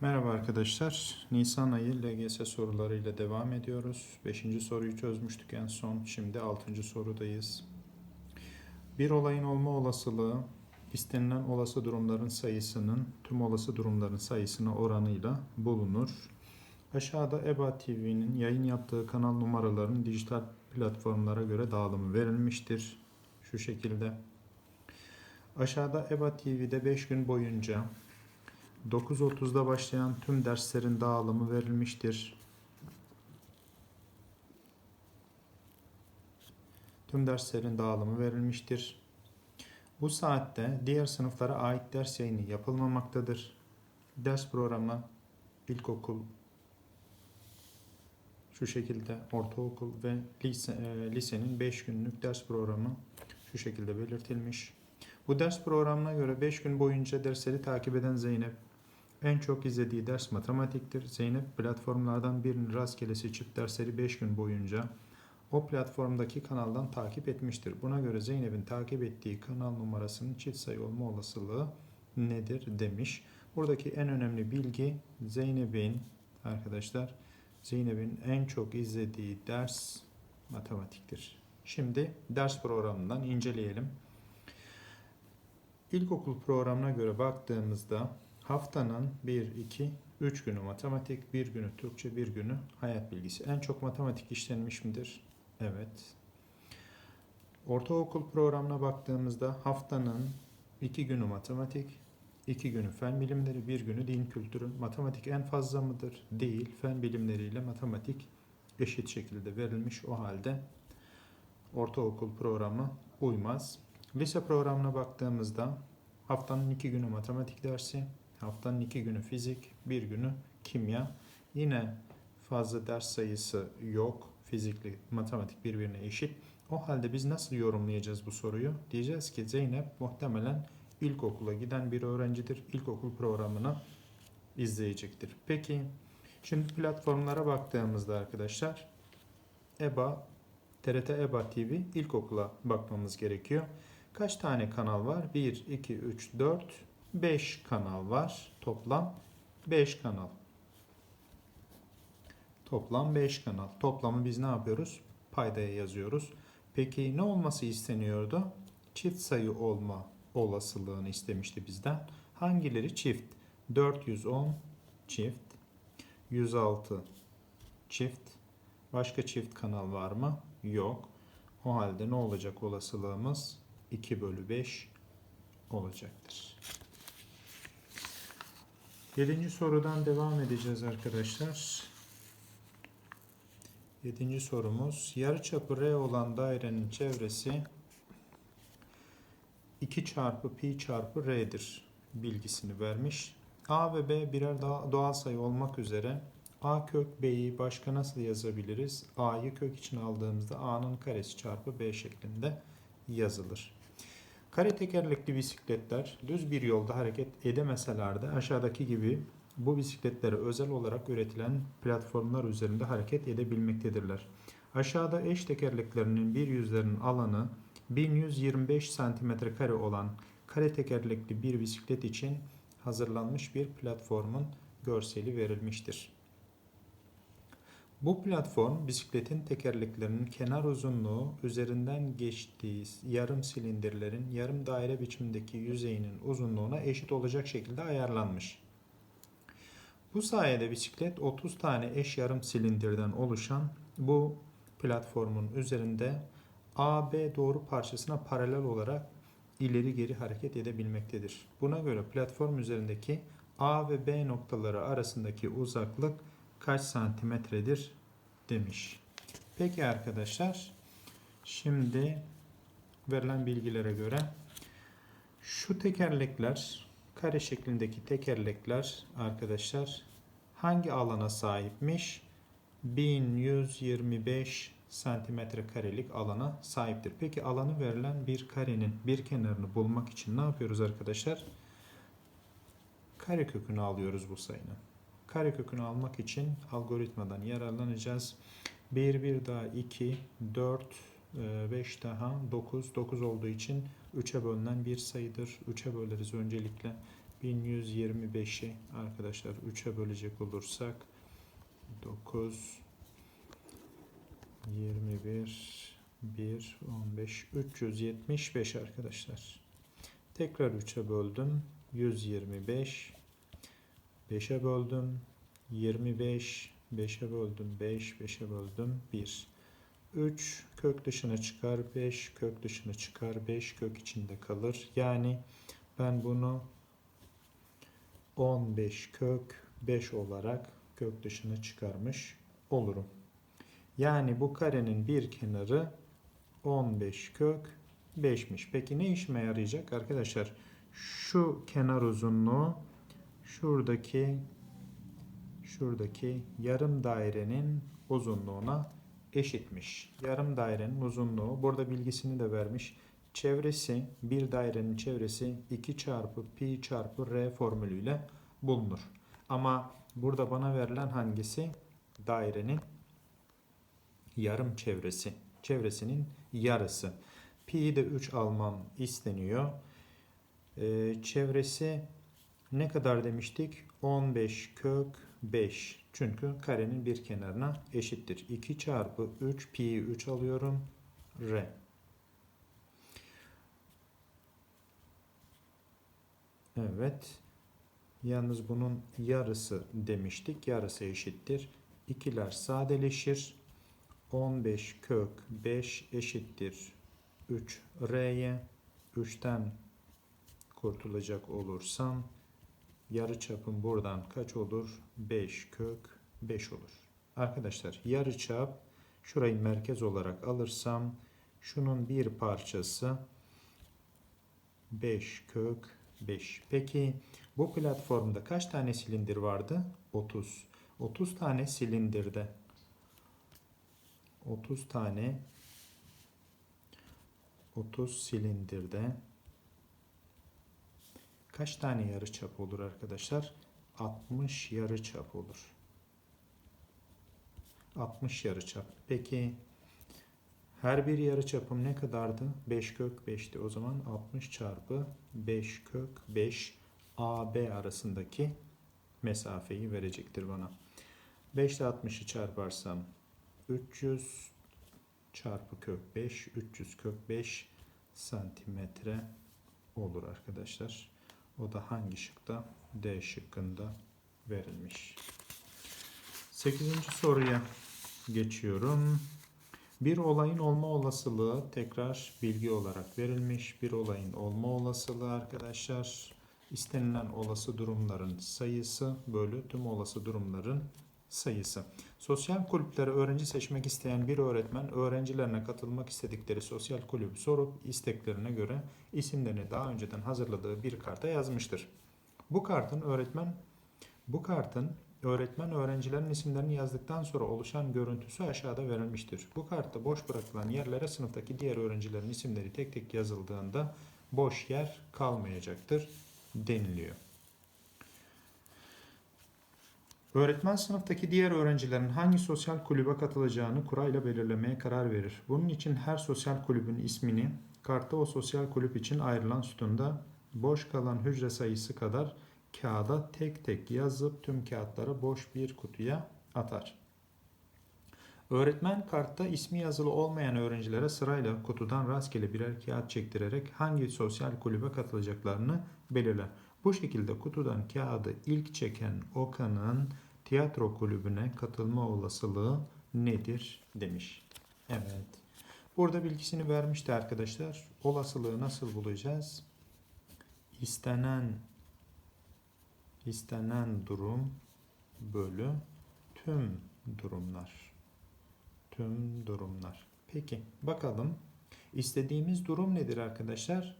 Merhaba arkadaşlar. Nisan ayı LGS sorularıyla devam ediyoruz. Beşinci soruyu çözmüştük en son. Şimdi altıncı sorudayız. Bir olayın olma olasılığı istenilen olası durumların sayısının tüm olası durumların sayısına oranıyla bulunur. Aşağıda EBA TV'nin yayın yaptığı kanal numaralarının dijital platformlara göre dağılımı verilmiştir. Şu şekilde. Aşağıda EBA TV'de 5 gün boyunca 9.30'da başlayan tüm derslerin dağılımı verilmiştir. Tüm derslerin dağılımı verilmiştir. Bu saatte diğer sınıflara ait ders yayını yapılmamaktadır. Ders programı ilkokul şu şekilde ortaokul ve lise, e, lisenin 5 günlük ders programı şu şekilde belirtilmiş. Bu ders programına göre 5 gün boyunca dersleri takip eden Zeynep en çok izlediği ders matematiktir. Zeynep platformlardan birini rastgele seçip dersleri 5 gün boyunca o platformdaki kanaldan takip etmiştir. Buna göre Zeynep'in takip ettiği kanal numarasının çift sayı olma olasılığı nedir demiş. Buradaki en önemli bilgi Zeynep'in arkadaşlar Zeynep'in en çok izlediği ders matematiktir. Şimdi ders programından inceleyelim. İlkokul programına göre baktığımızda haftanın 1, 2, 3 günü matematik, 1 günü Türkçe, 1 günü hayat bilgisi. En çok matematik işlenmiş midir? Evet. Ortaokul programına baktığımızda haftanın 2 günü matematik, 2 günü fen bilimleri, 1 günü din kültürü. Matematik en fazla mıdır? Değil. Fen bilimleriyle matematik eşit şekilde verilmiş o halde ortaokul programı uymaz. Lise programına baktığımızda haftanın iki günü matematik dersi, haftanın iki günü fizik, bir günü kimya. Yine fazla ders sayısı yok. Fizikli, matematik birbirine eşit. O halde biz nasıl yorumlayacağız bu soruyu? Diyeceğiz ki Zeynep muhtemelen ilkokula giden bir öğrencidir. İlkokul programını izleyecektir. Peki şimdi platformlara baktığımızda arkadaşlar EBA, TRT EBA TV ilkokula bakmamız gerekiyor. Kaç tane kanal var? 1, 2, 3, 4, 5 kanal var. Toplam 5 kanal. Toplam 5 kanal. Toplamı biz ne yapıyoruz? Paydaya yazıyoruz. Peki ne olması isteniyordu? Çift sayı olma olasılığını istemişti bizden. Hangileri çift? 410 çift, 106 çift. Başka çift kanal var mı? Yok. O halde ne olacak olasılığımız? 2 bölü 5 olacaktır. Yedinci sorudan devam edeceğiz arkadaşlar. Yedinci sorumuz. Yarıçapı R olan dairenin çevresi 2 çarpı pi çarpı R'dir bilgisini vermiş. A ve B birer doğal sayı olmak üzere A kök B'yi başka nasıl yazabiliriz? A'yı kök için aldığımızda A'nın karesi çarpı B şeklinde yazılır. Kare tekerlekli bisikletler düz bir yolda hareket edemeseler de aşağıdaki gibi bu bisikletlere özel olarak üretilen platformlar üzerinde hareket edebilmektedirler. Aşağıda eş tekerleklerinin bir yüzlerinin alanı 1125 cm olan kare tekerlekli bir bisiklet için hazırlanmış bir platformun görseli verilmiştir. Bu platform bisikletin tekerleklerinin kenar uzunluğu üzerinden geçtiği yarım silindirlerin yarım daire biçimindeki yüzeyinin uzunluğuna eşit olacak şekilde ayarlanmış. Bu sayede bisiklet 30 tane eş yarım silindirden oluşan bu platformun üzerinde AB doğru parçasına paralel olarak ileri geri hareket edebilmektedir. Buna göre platform üzerindeki A ve B noktaları arasındaki uzaklık kaç santimetredir demiş. Peki arkadaşlar şimdi verilen bilgilere göre şu tekerlekler kare şeklindeki tekerlekler arkadaşlar hangi alana sahipmiş? 1125 santimetre karelik alana sahiptir. Peki alanı verilen bir karenin bir kenarını bulmak için ne yapıyoruz arkadaşlar? Kare kökünü alıyoruz bu sayının. Kare kökünü almak için algoritmadan yararlanacağız. 1, 1 daha 2, 4, 5 daha 9. 9 olduğu için 3'e bölünen bir sayıdır. 3'e böleriz öncelikle. 1125'i arkadaşlar 3'e bölecek olursak 9 21 1 15 375 arkadaşlar. Tekrar 3'e böldüm. 125 5'e böldüm. 25 5'e böldüm. 5 5'e böldüm. 1 3 kök dışına çıkar 5 kök dışına çıkar 5 kök içinde kalır. Yani ben bunu 15 kök 5 olarak kök dışına çıkarmış olurum. Yani bu karenin bir kenarı 15 kök 5'miş. Peki ne işime yarayacak arkadaşlar? Şu kenar uzunluğu şuradaki şuradaki yarım dairenin uzunluğuna eşitmiş. Yarım dairenin uzunluğu burada bilgisini de vermiş. Çevresi bir dairenin çevresi 2 çarpı pi çarpı r formülüyle bulunur. Ama burada bana verilen hangisi? Dairenin yarım çevresi. Çevresinin yarısı. Pi'yi de 3 almam isteniyor. Ee, çevresi ne kadar demiştik? 15 kök 5. Çünkü karenin bir kenarına eşittir. 2 çarpı 3 pi'yi 3 alıyorum. R. Evet. Yalnız bunun yarısı demiştik. Yarısı eşittir. İkiler sadeleşir. 15 kök 5 eşittir 3 R'ye 3'ten kurtulacak olursam yarı çapım buradan kaç olur? 5 kök 5 olur. Arkadaşlar yarı çap şurayı merkez olarak alırsam şunun bir parçası 5 kök 5. Peki bu platformda kaç tane silindir vardı? 30. 30 tane silindirde 30 tane 30 silindirde kaç tane yarı çap olur arkadaşlar? 60 yarı çap olur. 60 yarı çap. Peki her bir yarı çapım ne kadardı? 5 kök 5'ti. O zaman 60 çarpı 5 kök 5 AB arasındaki mesafeyi verecektir bana. 5 ile 60'ı çarparsam 300 çarpı kök 5 300 kök 5 santimetre olur arkadaşlar. O da hangi şıkta? D şıkkında verilmiş. 8. soruya geçiyorum. Bir olayın olma olasılığı tekrar bilgi olarak verilmiş. Bir olayın olma olasılığı arkadaşlar istenilen olası durumların sayısı bölü tüm olası durumların sayısı. Sosyal kulüplere öğrenci seçmek isteyen bir öğretmen öğrencilerine katılmak istedikleri sosyal kulübü sorup isteklerine göre isimlerini daha önceden hazırladığı bir karta yazmıştır. Bu kartın öğretmen bu kartın öğretmen öğrencilerin isimlerini yazdıktan sonra oluşan görüntüsü aşağıda verilmiştir. Bu kartta boş bırakılan yerlere sınıftaki diğer öğrencilerin isimleri tek tek yazıldığında boş yer kalmayacaktır deniliyor. Öğretmen sınıftaki diğer öğrencilerin hangi sosyal kulübe katılacağını kurayla belirlemeye karar verir. Bunun için her sosyal kulübün ismini kartta o sosyal kulüp için ayrılan sütunda boş kalan hücre sayısı kadar kağıda tek tek yazıp tüm kağıtları boş bir kutuya atar. Öğretmen kartta ismi yazılı olmayan öğrencilere sırayla kutudan rastgele birer kağıt çektirerek hangi sosyal kulübe katılacaklarını belirler. Bu şekilde kutudan kağıdı ilk çeken Okan'ın tiyatro kulübüne katılma olasılığı nedir demiş. Evet. Burada bilgisini vermişti arkadaşlar. Olasılığı nasıl bulacağız? İstenen istenen durum bölü tüm durumlar. Tüm durumlar. Peki bakalım. İstediğimiz durum nedir arkadaşlar?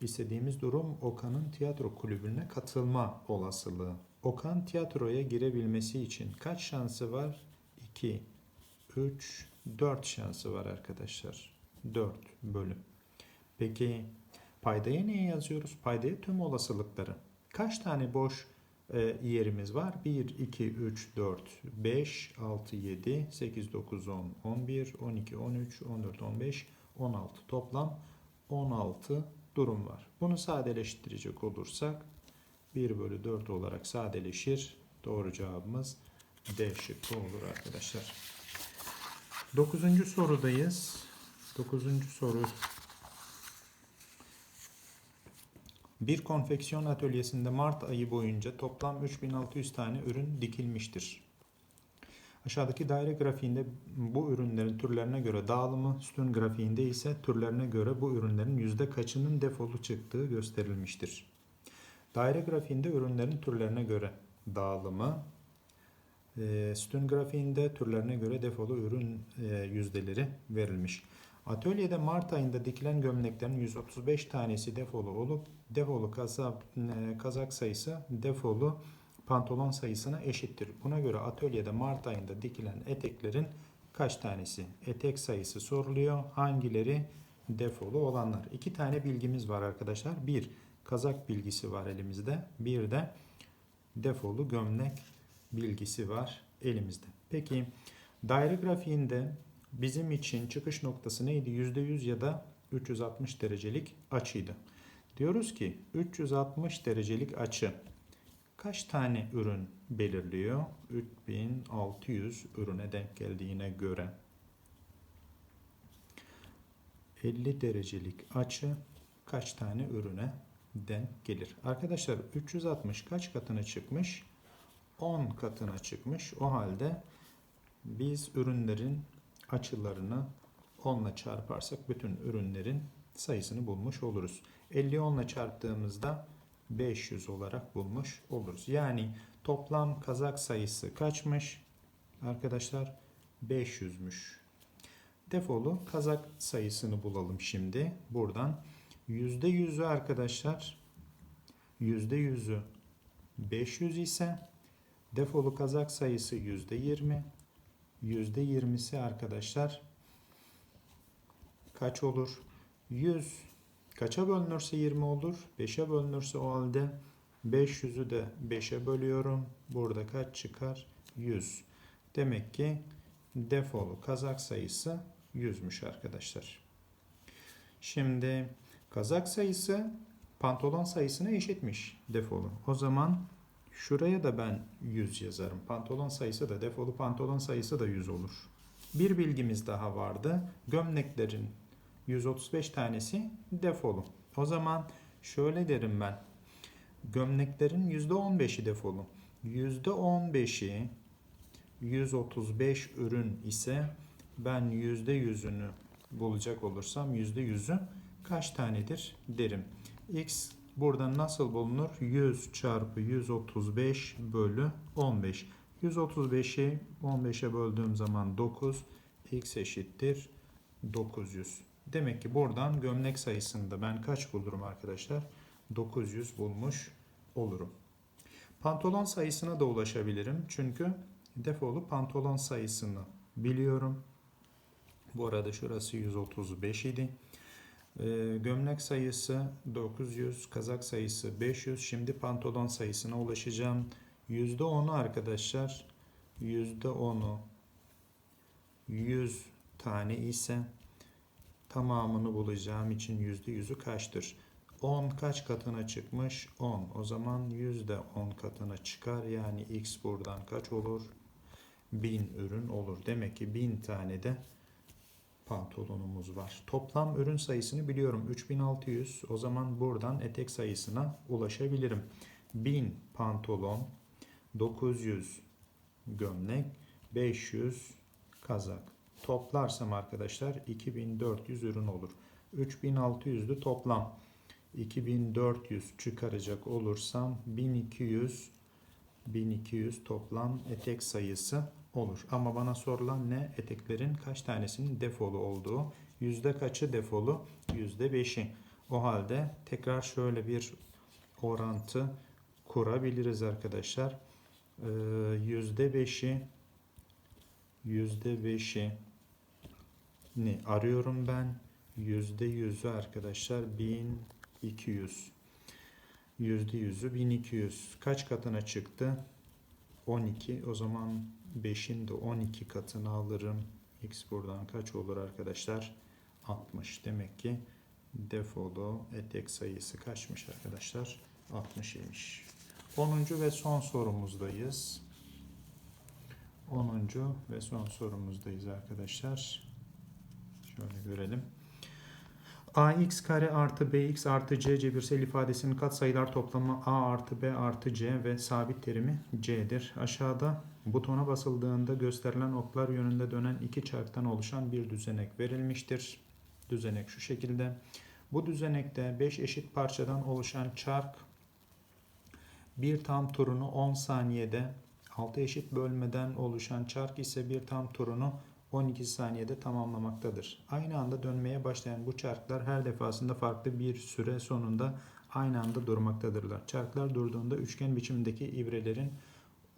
İstediğimiz durum Okan'ın tiyatro kulübüne katılma olasılığı. Okan tiyatroya girebilmesi için kaç şansı var? 2, 3, 4 şansı var arkadaşlar. 4 bölü. Peki paydaya neye yazıyoruz? Paydaya tüm olasılıkları. Kaç tane boş e, yerimiz var? 1, 2, 3, 4, 5, 6, 7, 8, 9, 10, 11, 12, 13, 14, 15, 16. Toplam 16 durum var. Bunu sadeleştirecek olursak 1 bölü 4 olarak sadeleşir. Doğru cevabımız D şıkkı olur arkadaşlar. Dokuzuncu sorudayız. Dokuzuncu soru. Bir konfeksiyon atölyesinde Mart ayı boyunca toplam 3600 tane ürün dikilmiştir. Aşağıdaki daire grafiğinde bu ürünlerin türlerine göre dağılımı, sütun grafiğinde ise türlerine göre bu ürünlerin yüzde kaçının defolu çıktığı gösterilmiştir. Daire grafiğinde ürünlerin türlerine göre dağılımı, e, sütun grafiğinde türlerine göre defolu ürün e, yüzdeleri verilmiş. Atölyede Mart ayında dikilen gömleklerin 135 tanesi defolu olup defolu e, kazak sayısı defolu pantolon sayısına eşittir. Buna göre atölyede Mart ayında dikilen eteklerin kaç tanesi? Etek sayısı soruluyor. Hangileri defolu olanlar? İki tane bilgimiz var arkadaşlar. Bir kazak bilgisi var elimizde. Bir de defolu gömlek bilgisi var elimizde. Peki daire grafiğinde bizim için çıkış noktası neydi? %100 ya da 360 derecelik açıydı. Diyoruz ki 360 derecelik açı kaç tane ürün belirliyor? 3600 ürüne denk geldiğine göre 50 derecelik açı kaç tane ürüne denk gelir? Arkadaşlar 360 kaç katına çıkmış? 10 katına çıkmış. O halde biz ürünlerin açılarını 10 ile çarparsak bütün ürünlerin sayısını bulmuş oluruz. 50 10 ile çarptığımızda 500 olarak bulmuş oluruz. Yani toplam kazak sayısı kaçmış? Arkadaşlar 500'müş. Defolu kazak sayısını bulalım şimdi. Buradan %100'ü arkadaşlar %100'ü 500 ise defolu kazak sayısı %20. %20'si arkadaşlar kaç olur? 100 kaça bölünürse 20 olur? 5'e bölünürse o halde 500'ü de 5'e bölüyorum. Burada kaç çıkar? 100. Demek ki defolu kazak sayısı 100'müş arkadaşlar. Şimdi kazak sayısı pantolon sayısına eşitmiş defolu. O zaman şuraya da ben 100 yazarım. Pantolon sayısı da defolu pantolon sayısı da 100 olur. Bir bilgimiz daha vardı. Gömleklerin 135 tanesi defolu. O zaman şöyle derim ben. Gömleklerin %15'i defolu. %15'i 135 ürün ise ben %100'ünü bulacak olursam %100'ü kaç tanedir derim. X buradan nasıl bulunur? 100 çarpı 135 bölü 15. 135'i 15'e böldüğüm zaman 9. X eşittir 900. Demek ki buradan gömlek sayısında ben kaç bulurum arkadaşlar? 900 bulmuş olurum. Pantolon sayısına da ulaşabilirim. Çünkü defolu pantolon sayısını biliyorum. Bu arada şurası 135 idi. Ee, gömlek sayısı 900, kazak sayısı 500. Şimdi pantolon sayısına ulaşacağım. %10'u arkadaşlar %10'u 100 tane ise tamamını bulacağım için %100'ü kaçtır? 10 kaç katına çıkmış? 10. O zaman yüzde 10 katına çıkar. Yani x buradan kaç olur? 1000 ürün olur. Demek ki 1000 tane de pantolonumuz var. Toplam ürün sayısını biliyorum. 3600. O zaman buradan etek sayısına ulaşabilirim. 1000 pantolon, 900 gömlek, 500 kazak. Toplarsam arkadaşlar 2400 ürün olur. 3600'lü toplam. 2400 çıkaracak olursam 1200 1200 toplam etek sayısı olur. Ama bana sorulan ne? Eteklerin kaç tanesinin defolu olduğu. Yüzde kaçı defolu? Yüzde beşi. O halde tekrar şöyle bir orantı kurabiliriz arkadaşlar. Ee, Yüzde beşi yüzde beşi ni arıyorum ben. Yüzde yüzü arkadaşlar 1200. Yüzde yüzü 1200. Kaç katına çıktı? 12. O zaman 5'in de 12 katını alırım. X buradan kaç olur arkadaşlar? 60. Demek ki defolu etek sayısı kaçmış arkadaşlar? 60 imiş. 10. ve son sorumuzdayız. 10. ve son sorumuzdayız arkadaşlar. Şöyle görelim. ax kare artı bx artı c cebirsel ifadesinin katsayılar toplamı a artı b artı c ve sabit terimi c'dir. Aşağıda butona basıldığında gösterilen oklar yönünde dönen iki çarktan oluşan bir düzenek verilmiştir. Düzenek şu şekilde. Bu düzenekte 5 eşit parçadan oluşan çark bir tam turunu 10 saniyede, 6 eşit bölmeden oluşan çark ise bir tam turunu 12 saniyede tamamlamaktadır. Aynı anda dönmeye başlayan bu çarklar her defasında farklı bir süre sonunda aynı anda durmaktadırlar. Çarklar durduğunda üçgen biçimindeki ibrelerin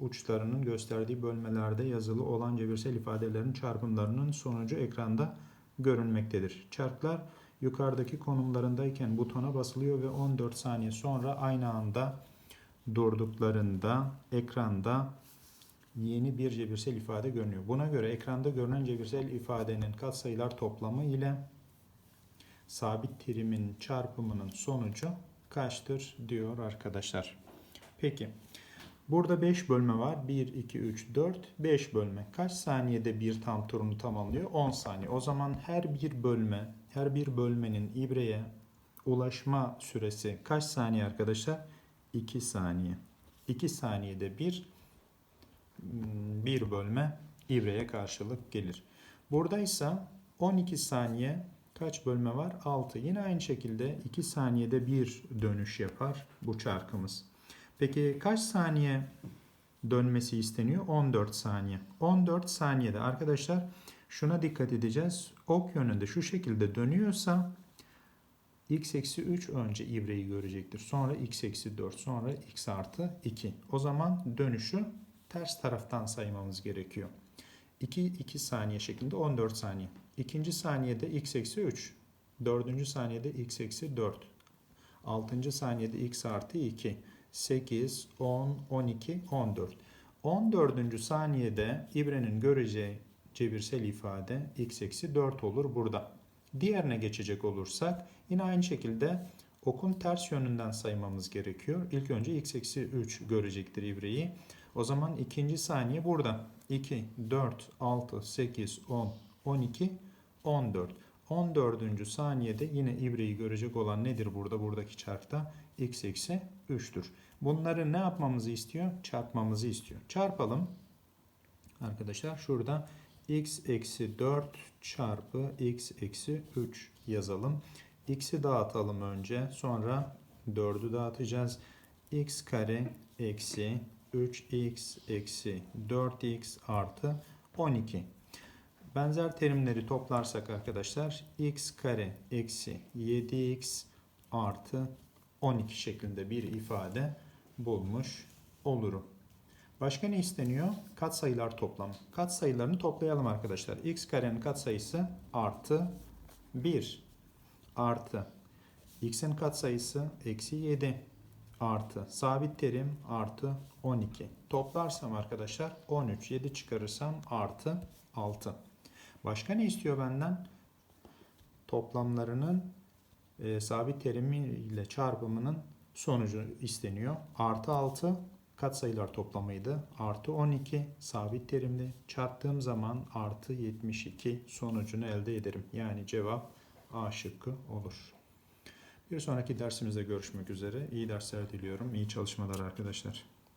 uçlarının gösterdiği bölmelerde yazılı olan cebirsel ifadelerin çarpımlarının sonucu ekranda görünmektedir. Çarklar yukarıdaki konumlarındayken butona basılıyor ve 14 saniye sonra aynı anda durduklarında ekranda yeni bir cebirsel ifade görünüyor. Buna göre ekranda görünen cebirsel ifadenin katsayılar toplamı ile sabit terimin çarpımının sonucu kaçtır diyor arkadaşlar. Peki burada 5 bölme var. 1, 2, 3, 4, 5 bölme. Kaç saniyede bir tam turunu tamamlıyor? 10 saniye. O zaman her bir bölme, her bir bölmenin ibreye ulaşma süresi kaç saniye arkadaşlar? 2 saniye. 2 saniyede bir hmm, bir bölme ibreye karşılık gelir. Burada ise 12 saniye kaç bölme var? 6. Yine aynı şekilde 2 saniyede bir dönüş yapar bu çarkımız. Peki kaç saniye dönmesi isteniyor? 14 saniye. 14 saniyede arkadaşlar şuna dikkat edeceğiz. Ok yönünde şu şekilde dönüyorsa x eksi 3 önce ibreyi görecektir. Sonra x eksi 4 sonra x artı 2. O zaman dönüşü ters taraftan saymamız gerekiyor. 2 2 saniye şeklinde 14 saniye. İkinci saniyede x eksi 3. Dördüncü saniyede x eksi 4. Altıncı saniyede x artı 2. 8, 10, 12, 14. 14. saniyede ibrenin göreceği cebirsel ifade x eksi 4 olur burada. Diğerine geçecek olursak yine aynı şekilde okun ters yönünden saymamız gerekiyor. İlk önce x eksi 3 görecektir ibreyi. O zaman ikinci saniye burada. 2, 4, 6, 8, 10, 12, 14. 14. saniyede yine ibreyi görecek olan nedir burada? Buradaki çarkta x eksi 3'tür. Bunları ne yapmamızı istiyor? Çarpmamızı istiyor. Çarpalım. Arkadaşlar şurada x eksi 4 çarpı x eksi 3 yazalım. x'i dağıtalım önce. Sonra 4'ü dağıtacağız. x kare eksi 3x eksi 4x artı 12. Benzer terimleri toplarsak arkadaşlar x kare eksi 7x artı 12 şeklinde bir ifade bulmuş olurum. Başka ne isteniyor? Katsayılar toplamı. Katsayılarını toplayalım arkadaşlar. x karenin katsayısı artı 1 artı x'in katsayısı eksi 7 artı sabit terim artı 12. Toplarsam arkadaşlar 13. 7 çıkarırsam artı 6. Başka ne istiyor benden? Toplamlarının e, sabit terimi ile çarpımının sonucu isteniyor. Artı 6 katsayılar toplamıydı. Artı 12 sabit terimli çarptığım zaman artı 72 sonucunu elde ederim. Yani cevap A şıkkı olur. Bir sonraki dersimizde görüşmek üzere. İyi dersler diliyorum. İyi çalışmalar arkadaşlar.